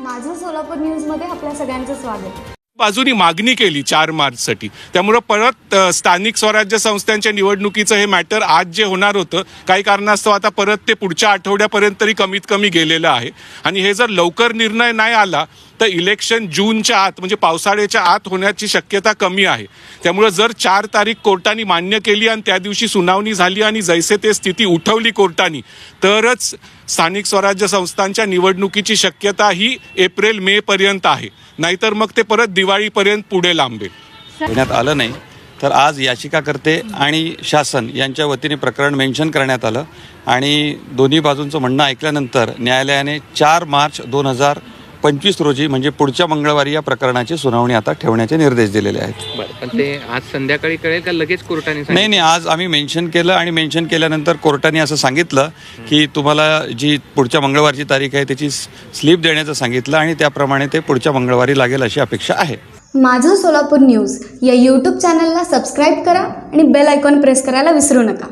माझं सोलापूर न्यूजमध्ये आपल्या सगळ्यांचं स्वागत. बाजूनी मागणी केली चार मार्चसाठी. त्यामुळं परत अ, स्थानिक स्वराज्य संस्थांच्या निवडणुकीचं हे मॅटर आज जे होणार होतं काही कारणास्तव आता परत ते पुढच्या आठवड्यापर्यंत तरी कमीत कमी गेलेलं आहे. आणि हे जर लवकर निर्णय नाही आला तर इलेक्शन जूनच्या आत म्हणजे पावसाळ्याच्या आत होण्याची शक्यता कमी आहे. त्यामुळं जर चार तारीख कोर्टाने मान्य केली आणि त्या दिवशी सुनावणी झाली आणि जैसे ते स्थिती उठवली कोर्टाने तरच स्थानिक स्वराज्य संस्थांच्या निवडणुकीची शक्यता ही एप्रिल मे पर्यंत आहे. नाहीतर मग ते परत दिवाळीपर्यंत पुढे लांबेल. देण्यात आलं नाही तर आज याचिकाकर्ते आणि शासन यांच्या वतीने प्रकरण मेन्शन करण्यात आलं. आणि दोन्ही बाजूंचं म्हणणं ऐकल्यानंतर न्यायालयाने चार मार्च दोन हजार पंचवीस रोजी म्हणजे पुढच्या मंगळवारी या प्रकरणाची सुनावणी आता ठेवण्याचे निर्देश दिलेले आहेत. बरं पण ते आज संध्याकाळी कळेल का लगेच कोर्टाने नाही? नाही आज आम्ही मेन्शन केलं आणि मेन्शन केल्यानंतर कोर्टाने असं सांगितलं की तुम्हाला जी पुढच्या मंगळवारची तारीख आहे त्याची स्लिप देण्याचं सांगितलं आणि त्याप्रमाणे ते पुढच्या मंगळवारी लागेल अशी अपेक्षा आहे. माझं सोलापूर न्यूज या यूट्यूब चॅनलला सबस्क्राईब करा आणि बेल आयकॉन प्रेस करायला विसरू नका.